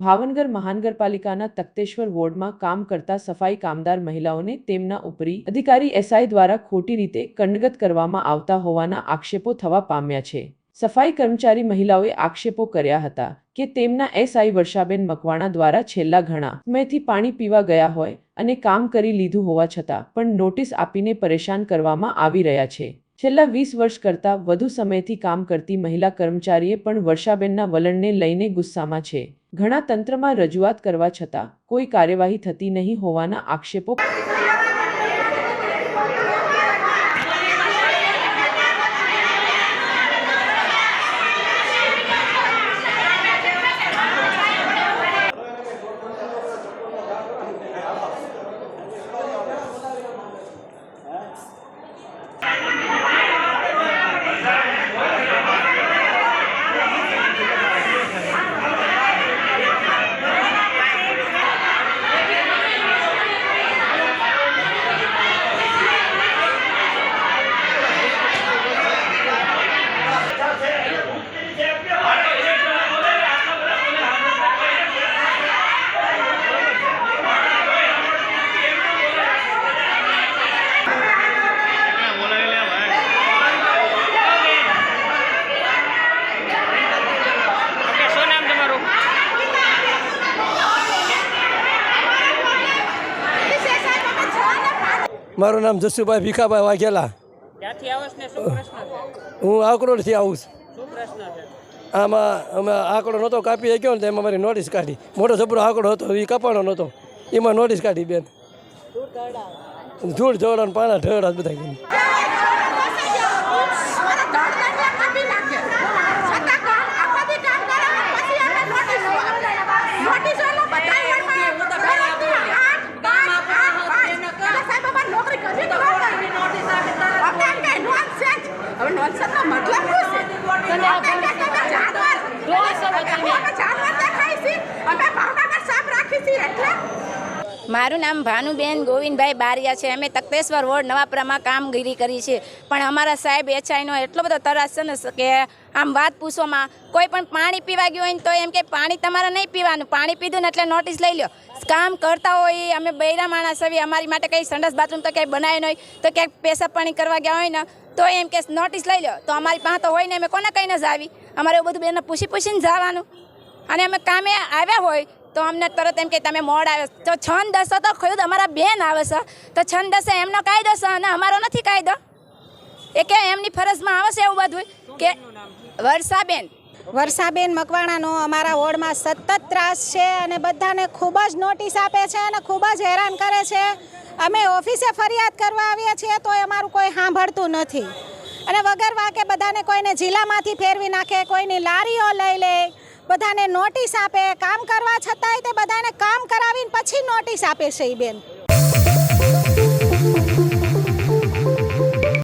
ભાવનગર મહાનગરપાલિકાના તખતેશ્વર વોર્ડમાં કામ કરતા સફાઈ કામદાર મહિલાઓને તેમના ઉપરી અધિકારી એસઆઈ દ્વારા ખોટી રીતે કંડગત કરવામાં આવતા હોવાના આક્ષેપો થવા પામ્યા છે. સફાઈ કર્મચારી મહિલાઓએ આક્ષેપો કર્યા હતા કે તેમના એસઆઈ વર્ષાબેન મકવાણા દ્વારા છેલ્લા ઘણા સમયથી પાણી પીવા ગયા હોય અને કામ કરી લીધું હોવા છતાં પણ નોટિસ આપીને પરેશાન કરવામાં આવી રહ્યા છે. છેલ્લા વીસ વર્ષ કરતાં વધુ સમયથી કામ કરતી મહિલા કર્મચારીએ પણ વર્ષાબેનના વલણને લઈને ગુસ્સામાં છે. ઘણા તંત્રમાં રજૂઆત કરવા છતાં કોઈ કાર્યવાહી થતી નહીં હોવાના આક્ષેપો ઓકે શું નામ તમારું મારું નામ જસુભાઈ ભીખાભાઈ વાઘેલા. હું આકરોડથી આવું છું. આમાં અમે આંકડો નહોતો કાપી શક્યો ને એમાં મારી નોટિસ કાઢી. મોટો જબરો આંકડો હતો એ કપાણો નહોતો. એમાં નોટિસ કાઢી બેન. ધૂળ ને પાણા ઢળા બધા મારું નામ ભાનુબેન ગોવિંદભાઈ બારિયા છે. અમે તકતેશ્વર વોર્ડ નવાપરામાં કામગીરી કરી છે. પણ અમારા સાહેબ એચઆઈનો એટલો બધો તરાસ છે ને કે આમ વાત પૂછવામાં, કોઈ પણ પાણી પીવા ગયું હોય ને તો એમ કે પાણી તમારે નહીં પીવાનું. પાણી પીધું ને એટલે નોટિસ લઈ લો કામ કરતા હોય અમે બૈરા માણસ આવી અમારી માટે કંઈ સંડસ બાથરૂમ તો ક્યાંય બનાવ્યું નહીં તો ક્યાંક પેશાબ પાણી કરવા ગયા હોય ને, તો એમ કે નોટિસ લઈ લો તો અમારી પાસે તો હોય ને, અમે કોને કહીને જ આવી અમારે એવું બધું બેને પૂછી પૂછીને જવાનું. અને અમે કામે આવ્યા હોય તો અમને તરત એમ કે તમે મોડ આવે. તો છ ને દસો તો ખુદ અમારા બેન આવે છે. તો છ ને દસે એમનો કાયદો છે અને અમારો નથી કાયદો. એ કે એમની ફરજમાં આવે છે એવું બધું. કે વર્ષાબેન. વર્ષાબેન મકવાણાનો અમારા વોર્ડમાં સતત ત્રાસ છે અને બધાને ખૂબ જ નોટિસ આપે છે અને ખૂબ જ હેરાન કરે છે. અમે ઓફિસે ફરિયાદ કરવા આવ્યા છીએ તો અમારું કોઈ સાંભળતું નથી. અને વગર વાકે બધાને કોઈને જિલ્લામાંથી ફેરવી નાખે, કોઈની લારીઓ લઈ લે બધાને નોટિસ આપે, કામ કરવા છતાંય તે બધાને કામ કરાવીને પછી નોટિસ આપે છે એ બેન.